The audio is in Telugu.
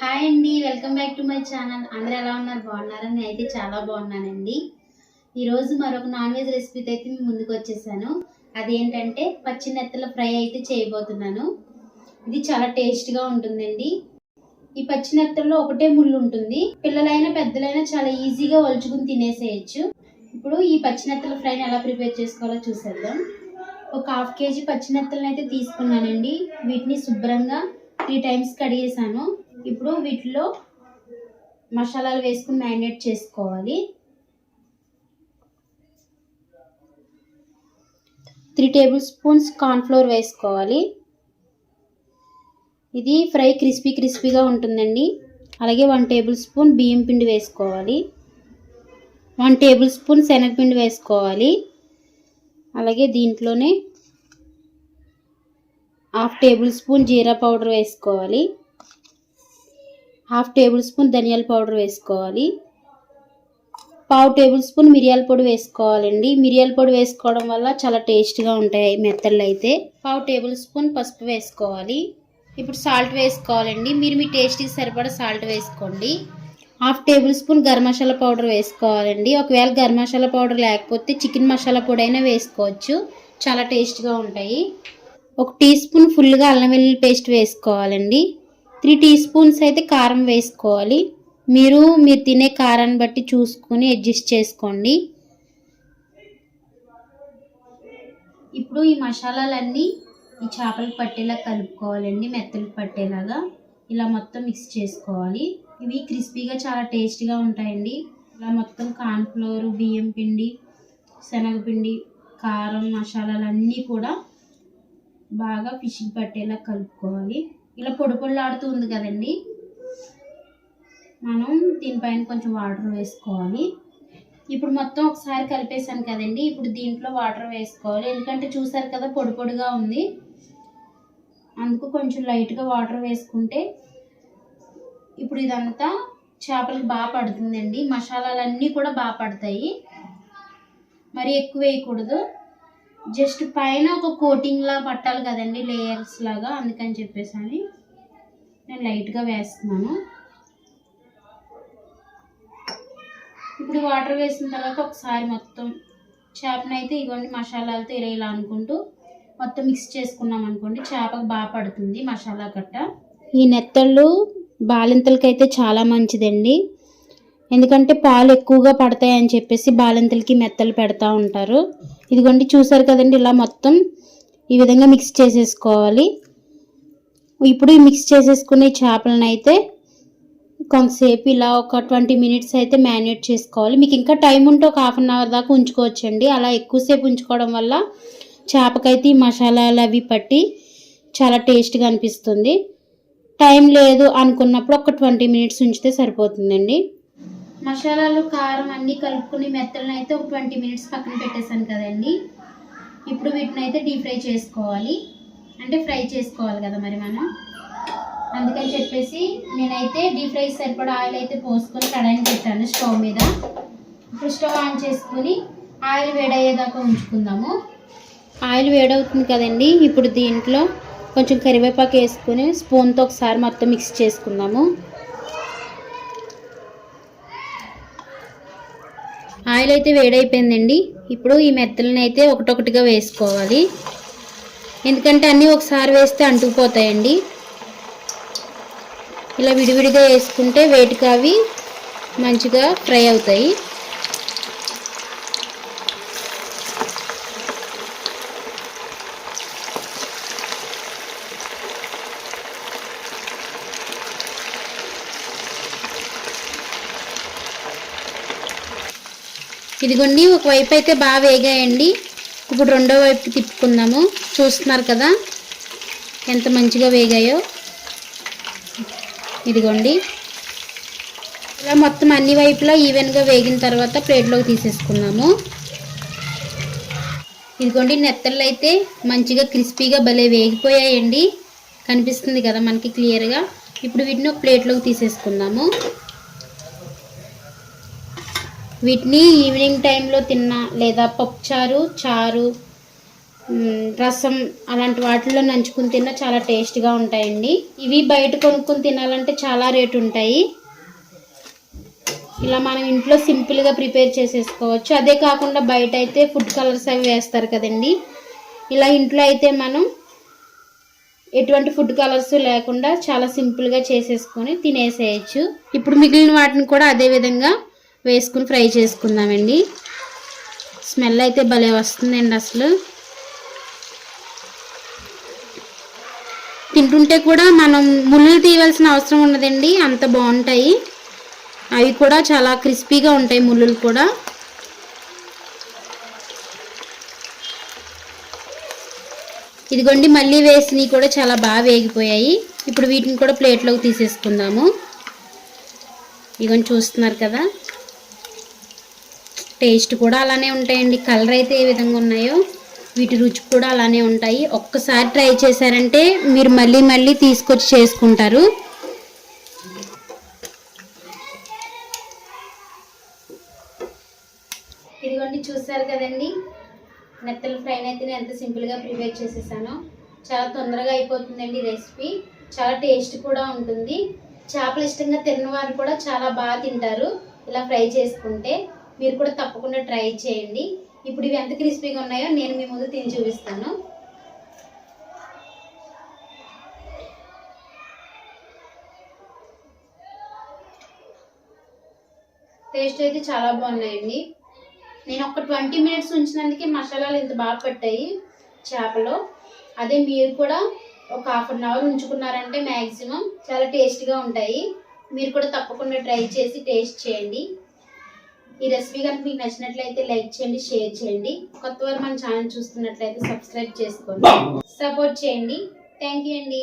హాయ్ అండి welcome back to my channel. అందరూ ఎలా ఉన్నారు? బాగున్నారని నేను అయితే చాలా బాగున్నానండి. ఈరోజు మరొక నాన్ వెజ్ రెసిపీతో అయితే మీ ముందుకు వచ్చేసాను. అదేంటంటే పచ్చి నెత్తల ఫ్రై అయితే చేయబోతున్నాను. ఇది చాలా టేస్ట్గా ఉంటుందండి. ఈ పచ్చి నెత్తల్లో ఒకటే ముళ్ళు ఉంటుంది. పిల్లలైనా పెద్దలైనా చాలా ఈజీగా ఒలుచుకుని తినేసేయచ్చు. ఇప్పుడు ఈ పచ్చి నెత్తల ఫ్రైని ఎలా ప్రిపేర్ చేసుకోవాలో చూసేద్దాం. ఒక హాఫ్ కేజీ పచ్చి నెత్తలను అయితే తీసుకున్నానండి. వీటిని శుభ్రంగా త్రీ టైమ్స్ కడిగేసాను. ఇప్పుడు వీటిలో మసాలాలు వేసుకుని మ్యారినేట్ చేసుకోవాలి. త్రీ టేబుల్ స్పూన్స్ కార్న్ఫ్లోర్ వేసుకోవాలి. ఇది ఫ్రై క్రిస్పీ క్రిస్పీగా ఉంటుందండి. అలాగే వన్ టేబుల్ స్పూన్ బియ్యం పిండి వేసుకోవాలి. వన్ టేబుల్ స్పూన్ శనగపిండి వేసుకోవాలి. అలాగే దీంట్లోనే హాఫ్ టేబుల్ స్పూన్ జీరా పౌడర్ వేసుకోవాలి. హాఫ్ టేబుల్ స్పూన్ ధనియాల పౌడర్ వేసుకోవాలి. పావు టేబుల్ స్పూన్ మిరియాల పొడి వేసుకోవాలండి. మిరియాల పొడి వేసుకోవడం వల్ల చాలా టేస్ట్గా ఉంటాయి మెత్తళ్ళు అయితే. పావు టేబుల్ స్పూన్ పసుపు వేసుకోవాలి. ఇప్పుడు సాల్ట్ వేసుకోవాలండి. మీరు మీ టేస్ట్కి సరిపడా సాల్ట్ వేసుకోండి. Half tablespoon garam masala powder వేసుకోవాలండి. ఒకవేళ గరం మసాలా పౌడర్ లేకపోతే చికెన్ మసాలా పొడి అయినా వేసుకోవచ్చు. చాలా టేస్ట్గా ఉంటాయి. ఒక టీ స్పూన్ ఫుల్గా అల్లం వెల్లుల్లి పేస్ట్ వేసుకోవాలండి. త్రీ టీ స్పూన్స్ అయితే కారం వేసుకోవాలి. మీరు మీరు తినే కారాన్ని బట్టి చూసుకొని అడ్జస్ట్ చేసుకోండి. ఇప్పుడు ఈ మసాలాలన్నీ ఈ చేపలు పట్టేలా కలుపుకోవాలండి మెత్తలు పట్టేలాగా. ఇలా మొత్తం మిక్స్ చేసుకోవాలి. ఇవి క్రిస్పీగా చాలా టేస్టీగా ఉంటాయండి. ఇలా మొత్తం కార్న్ఫ్లోర్ బియ్యం పిండి శనగపిండి కారం మసాలాలన్నీ కూడా బాగా ఫిష్కి పట్టేలా కలుపుకోవాలి. ఇలా పొడి పొడిలాడుతూ ఉంది కదండి. మనం దీనిపైన కొంచెం వాటర్ వేసుకోవాలి. ఇప్పుడు మొత్తం ఒకసారి కలిపేసాను కదండి. ఇప్పుడు దీంట్లో వాటర్ వేసుకోవాలి. ఎందుకంటే చూసారు కదా పొడి పొడిగా ఉంది. అందుకు కొంచెం లైట్గా వాటర్ వేసుకుంటే ఇప్పుడు ఇదంతా చేపలకు బాగా పడుతుందండి. మసాలాలన్నీ కూడా బాగా పడతాయి. మరి ఎక్కువ వేయకూడదు. జస్ట్ పైన ఒక కోటింగ్ లా పట్టాలి కదండి లేయర్స్ లాగా అందుకని చెప్పేసి అని నేను లైట్గా వేస్తున్నాను. ఇప్పుడు వాటర్ వేసిన తర్వాత ఒకసారి మొత్తం చేపను అయితే ఇవ్వండి మసాలాలతో ఇలా ఇలా అనుకుంటూ మొత్తం మిక్స్ చేసుకున్నాం అనుకోండి చేపకు బాగా పడుతుంది మసాలా కట్ట ఈ నెత్తళ్ళు బాలింతలకైతే చాలా మంచిదండి. ఎందుకంటే పాలు ఎక్కువగా పడతాయని చెప్పేసి బాలింతలకి మెత్తలు పెడతా ఉంటారు. ఇదిగోండి చూసారు కదండి ఇలా మొత్తం ఈ విధంగా మిక్స్ చేసేసుకోవాలి. ఇప్పుడు ఈ మిక్స్ చేసేసుకునే చేపలను అయితే కొంతసేపు ఇలా ఒక ట్వంటీ మినిట్స్ అయితే మ్యారినేట్ చేసుకోవాలి. మీకు ఇంకా టైం ఉంటే ఒక హాఫ్ అన్ అవర్ దాకా ఉంచుకోవచ్చండి. అలా ఎక్కువసేపు ఉంచుకోవడం వల్ల చేపకైతే ఈ మసాలాలు అవి పట్టి చాలా టేస్ట్గా అనిపిస్తుంది. టైం లేదు అనుకున్నప్పుడు ఒక ట్వంటీ మినిట్స్ ఉంచితే సరిపోతుందండి. మసాలాలు కారం అన్నీ కలుపుకుని మెత్తలను అయితే ఒక ట్వంటీ మినిట్స్ పక్కన పెట్టేశాను కదండి. ఇప్పుడు వీటిని అయితే డీప్ ఫ్రై చేసుకోవాలి. అంటే ఫ్రై చేసుకోవాలి కదా మరి మనం. అందుకని చెప్పేసి నేనైతే డీప్ ఫ్రై సరిపడా ఆయిల్ అయితే పోసుకొని కడాయిని పెట్టాను స్టవ్ మీద. ఇప్పుడు స్టవ్ ఆన్ చేసుకుని ఆయిల్ వేడయ్యేదాకా ఉంచుకుందాము. ఆయిల్ వేడవుతుంది కదండి. ఇప్పుడు దీంట్లో కొంచెం కరివేపాకు వేసుకుని స్పూన్తో ఒకసారి మొత్తం మిక్స్ చేసుకుందాము. ఆయిల్ అయితే వేడైపోయిందండి. ఇప్పుడు ఈ మెత్తలను అయితే ఒకటొకటిగా వేసుకోవాలి. ఎందుకంటే అన్నీ ఒకసారి వేస్తే అంటుకుపోతాయండి. ఇలా విడివిడిగా వేసుకుంటే వేటికి అవి మంచిగా ఫ్రై అవుతాయి. ఇదిగోండి ఒకవైపు అయితే బాగా వేగాయండి. ఇప్పుడు రెండో వైపు తిప్పుకుందాము. చూస్తున్నారు కదా ఎంత మంచిగా వేగాయో. ఇదిగోండి ఇలా మొత్తం అన్ని వైపులా ఈవెన్గా వేగిన తర్వాత ప్లేట్లోకి తీసేసుకుందాము. ఇదిగోండి నెత్తళ్ళు అయితే మంచిగా క్రిస్పీగా భలే వేగిపోయాయండి. కనిపిస్తుంది కదా మనకి క్లియర్గా. ఇప్పుడు వీటిని ఒక ప్లేట్లోకి తీసేసుకుందాము. వీటిని ఈవినింగ్ టైంలో తిన్నా లేదా పప్పుచారు చారు రసం అలాంటి వాటిల్లో నంచుకుని తిన్నా చాలా టేస్ట్గా ఉంటాయండి. ఇవి బయట కొనుక్కొని తినాలంటే చాలా రేటు ఉంటాయి. ఇలా మనం ఇంట్లో సింపుల్గా ప్రిపేర్ చేసేసుకోవచ్చు. అదే కాకుండా బయట అయితే ఫుడ్ కలర్స్ అవి వేస్తారు కదండి. ఇలా ఇంట్లో అయితే మనం ఎటువంటి ఫుడ్ కలర్స్ లేకుండా చాలా సింపుల్గా చేసేసుకొని తినేసేయచ్చు. ఇప్పుడు మిగిలిన వాటిని కూడా అదే విధంగా వేసుకుని ఫ్రై చేసుకుందామండి. స్మెల్ అయితే భలే వస్తుందండి అసలు. తింటుంటే కూడా మనం ముళ్ళు తీయవలసిన అవసరం ఉండదండి అంత బాగుంటాయి. అవి కూడా చాలా క్రిస్పీగా ఉంటాయి ముళ్ళులు కూడా. ఇదిగోండి మళ్ళీ వేసినవి కూడా చాలా బాగా వేగిపోయాయి. ఇప్పుడు వీటిని కూడా ప్లేట్లోకి తీసేసుకుందాము. ఇవన్నీ చూస్తున్నారు కదా. టేస్ట్ కూడా అలానే ఉంటాయండి. కలర్ అయితే ఏ విధంగా ఉన్నాయో వీటి రుచి కూడా అలానే ఉంటాయి. ఒక్కసారి ట్రై చేశారంటే మీరు మళ్ళీ మళ్ళీ తీసుకొచ్చి చేసుకుంటారు. ఇదిగోండి చూసారు కదండి. నెత్తల ఫ్రైని అయితే నేను ఎంత సింపుల్గా ప్రిపేర్ చేసేసాను. చాలా తొందరగా అయిపోతుందండి రెసిపీ. చాలా టేస్ట్ కూడా ఉంటుంది. చేపలు ఇష్టంగా తిన్నవారు కూడా చాలా బాగా తింటారు. ఇలా ఫ్రై చేసుకుంటే. మీరు కూడా తప్పకుండా ట్రై చేయండి. ఇప్పుడు ఇవి ఎంత క్రిస్పీగా ఉన్నాయో నేను మీ ముందు తిని చూపిస్తాను. టేస్ట్ అయితే చాలా బాగున్నాయండి. నేను ఒక ట్వంటీ మినిట్స్ ఉంచినందుకే మసాలాలు ఇంత బాగా పట్టాయి చేపలో. అదే మీరు కూడా ఒక హాఫ్ అన్ అవర్ ఉంచుకున్నారంటే మ్యాక్సిమం చాలా టేస్ట్గా ఉంటాయి. మీరు కూడా తప్పకుండా ట్రై చేసి టేస్ట్ చేయండి. ఈ రెసిపీ కనుక మీకు నచ్చినట్లయితే లైక్ చేయండి షేర్ చేయండి. కొత్త వారు మన ఛానల్ చూస్తున్నట్లయితే సబ్స్క్రైబ్ చేసుకోండి. సపోర్ట్ చేయండి. థ్యాంక్ యూ అండి.